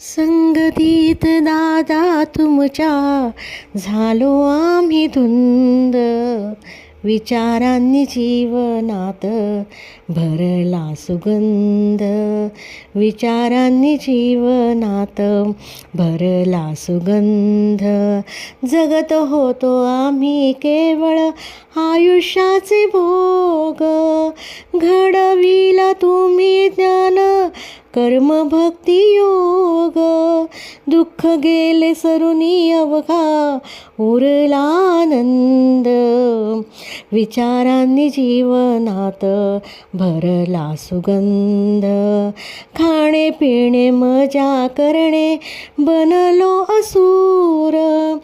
संगतीत दादा तुमच्या झालो आम्ही धुंद. विचारांनी जीवनात भरला सुगंध. विचारांनी जीवनात भरला सुगंध. जगत होतो आम्ही केवळ आयुष्याचे भोग. घडविला तुम्ही ज्ञान कर्म भक्ती योग. दुःख गेले सरुनी अवघा उरला आनंद विचारांनी जीवनात भरला सुगंध. खाणे पिणे मजा करणे बनलो असूर.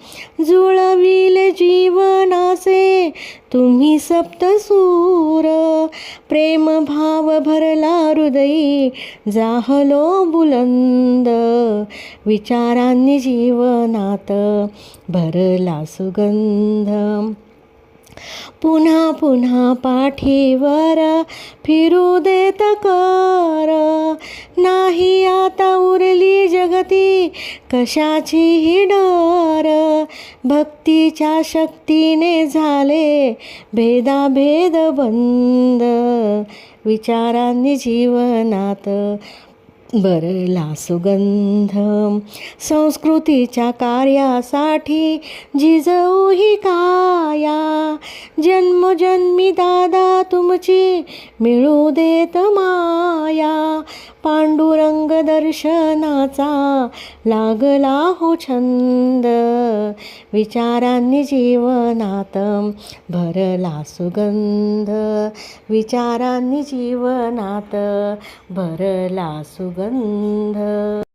जुळविले जीवनाचे तुम्ही सप्तसूर. प्रेम भाव भरला हृदयी जाहलो बुलंद. विचारांनी जीवनात भरला सुगंध. पुन्हा पुन्हा पाठीवर फिरू देत कर. नाही आता उरली जगती कशाची ही डर. भक्तीच्या शक्तीने झाले भेदाभेद बंद. विचारांनी जीवनात बरला सुगंध संस्कृतीच्या कार्यासाठी जिजऊ ही काया. जन्मजन्मी दादा तुमची मिळू देत माया. पांडुरंग दर्शनाचा लागला हो छंद. विचारांनी जीवनात भरला सुगंध. विचारांनी जीवनात भरला सुगंध.